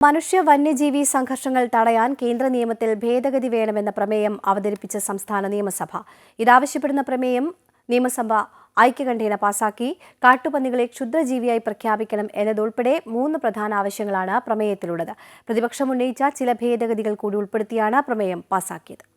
മനുഷ്യ വന്യജീവി സംഘർഷങ്ങൾ തടയാൻ കേന്ദ്ര നിയമത്തിൽ ഭേദഗതി വേണമെന്ന പ്രമേയം അവതരിപ്പിച്ച സംസ്ഥാന നിയമസഭ. ഇതാവശ്യപ്പെടുന്ന പ്രമേയം നിയമസഭ ഐക്യകണ്ഠേന പാസാക്കി. കാട്ടുപന്നികളെ ക്ഷുദ്രജീവിയായി പ്രഖ്യാപിക്കണം എന്നതുൾപ്പെടെ മൂന്ന് പ്രധാന ആവശ്യങ്ങളാണ് പ്രമേയത്തിലുള്ളത്. പ്രതിപക്ഷം ഉന്നയിച്ച ചില ഭേദഗതികൾ കൂടി ഉൾപ്പെടുത്തിയാണ് പ്രമേയം പാസാക്കിയത്.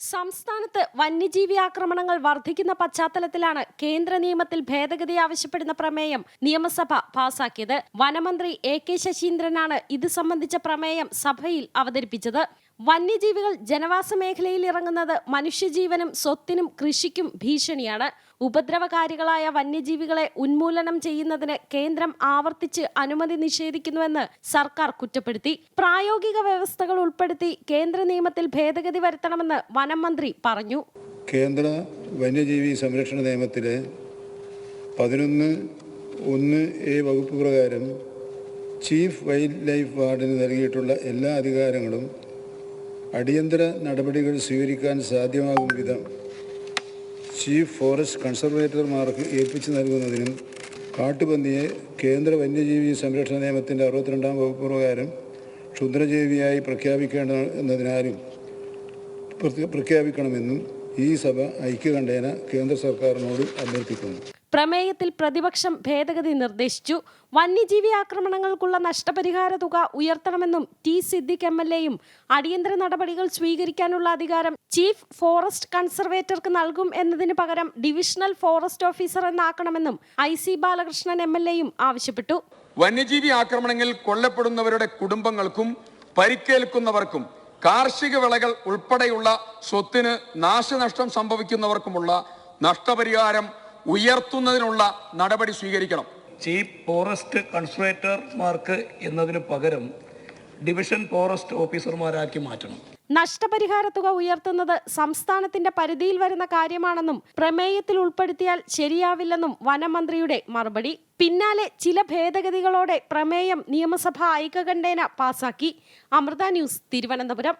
സംസ്ഥാനത്ത് വന്യജീവി ആക്രമണങ്ങൾ വർദ്ധിക്കുന്ന പശ്ചാത്തലത്തിലാണ് കേന്ദ്ര നിയമത്തിൽ ഭേദഗതി ആവശ്യപ്പെടുന്ന പ്രമേയം നിയമസഭ പാസാക്കിയത്. വനമന്ത്രി എ കെ ശശീന്ദ്രനാണ് ഇത് സംബന്ധിച്ച പ്രമേയം സഭയിൽ അവതരിപ്പിച്ചത്. വന്യജീവികൾ ജനവാസ മേഖലയിൽ ഇറങ്ങുന്നത് മനുഷ്യജീവനും സ്വത്തിനും കൃഷിക്കും ഭീഷണിയാണ്. ഉപദ്രവകാരികളായ വന്യജീവികളെ ഉന്മൂലനം ചെയ്യുന്നതിന് കേന്ദ്രം ആവർത്തിച്ച് അനുമതി നിഷേധിക്കുന്നുവെന്ന് സർക്കാർ കുറ്റപ്പെടുത്തി. പ്രായോഗിക വ്യവസ്ഥകൾ ഉൾപ്പെടുത്തി കേന്ദ്ര നിയമത്തിൽ ഭേദഗതി വരുത്തണമെന്ന് വനം മന്ത്രി പറഞ്ഞു. കേന്ദ്ര വന്യജീവി സംരക്ഷണ നിയമത്തിലെ പതിനൊന്ന് ഒന്ന് എ വകുപ്പ് പ്രകാരം ചീഫ് വൈൽഡ് ലൈഫ് വാർഡിന് നൽകിയിട്ടുള്ള എല്ലാ അധികാരങ്ങളും അടിയന്തര നടപടികൾ സ്വീകരിക്കാൻ സാധ്യമാകും വിധം ചീഫ് ഫോറസ്റ്റ് കൺസർവേറ്റർമാർക്ക് ഏൽപ്പിച്ചു നൽകുന്നതിനും കാട്ടുപന്നിയെ കേന്ദ്ര വന്യജീവി സംരക്ഷണ നിയമത്തിന്റെ അറുപത്തിരണ്ടാം വകുപ്പ് പ്രകാരം ക്ഷുദ്രജീവിയായി പ്രഖ്യാപിക്കേണ്ടതിനാലും എന്നതിനാലും പ്രഖ്യാപിക്കണമെന്നും ഈ സഭ ഐക്യകണ്ഠേന കേന്ദ്ര സർക്കാരിനോട് അഭ്യർത്ഥിക്കുന്നു. പ്രമേയത്തിൽ പ്രതിപക്ഷം ഭേദഗതി നിർദ്ദേശിച്ചു. വന്യജീവി ആക്രമണങ്ങൾക്കുള്ള നഷ്ടപരിഹാര തുക ഉയർത്തണമെന്നും ടി സിദ്ദിഖ് എം എൽ എയും അടിയന്തര നടപടികൾ സ്വീകരിക്കാനുള്ള അധികാരം ചീഫ് ഫോറസ്റ്റ് കൺസർവേറ്റർക്ക് നൽകും എന്നതിന് പകരം divisional forest officer എന്നാക്കണമെന്നും I C Balakrishnan M L എയും ആവശ്യപ്പെട്ടു. വന്യജീവി ആക്രമണങ്ങളിൽ കൊല്ലപ്പെടുന്നവരുടെ കുടുംബങ്ങൾക്കും പരിക്കേൽക്കുന്നവർക്കും കാർഷിക വിളകൾ ഉൾപ്പെടെയുള്ള സ്വത്തിന് നാശനഷ്ടം സംഭവിക്കുന്നവർക്കുമുള്ള നഷ്ടപരിഹാരം ഉയർത്തുന്നതിനുള്ള നടപടി സ്വീകരിക്കണം. ചീഫ് ഫോറസ്റ്റ് കൺസർവേറ്റർമാർക്ക് എന്നതിന് പകരം ഡിവിഷൻ ഫോറസ്റ്റ് ഓഫീസർമാരാക്കി മാറ്റണം. നഷ്ടപരിഹാര തുക ഉയർത്തുന്നത് സംസ്ഥാനത്തിന്റെ പരിധിയിൽ വരുന്ന കാര്യമാണെന്നും പ്രമേയത്തിൽ ഉൾപ്പെടുത്തിയാൽ ശരിയാവില്ലെന്നും വനമന്ത്രിയുടെ മറുപടി. പിന്നാലെ ചില ഭേദഗതികളോടെ പ്രമേയം നിയമസഭ ഐക്യകണ്ഠേന പാസാക്കി. അമൃത ന്യൂസ് തിരുവനന്തപുരം.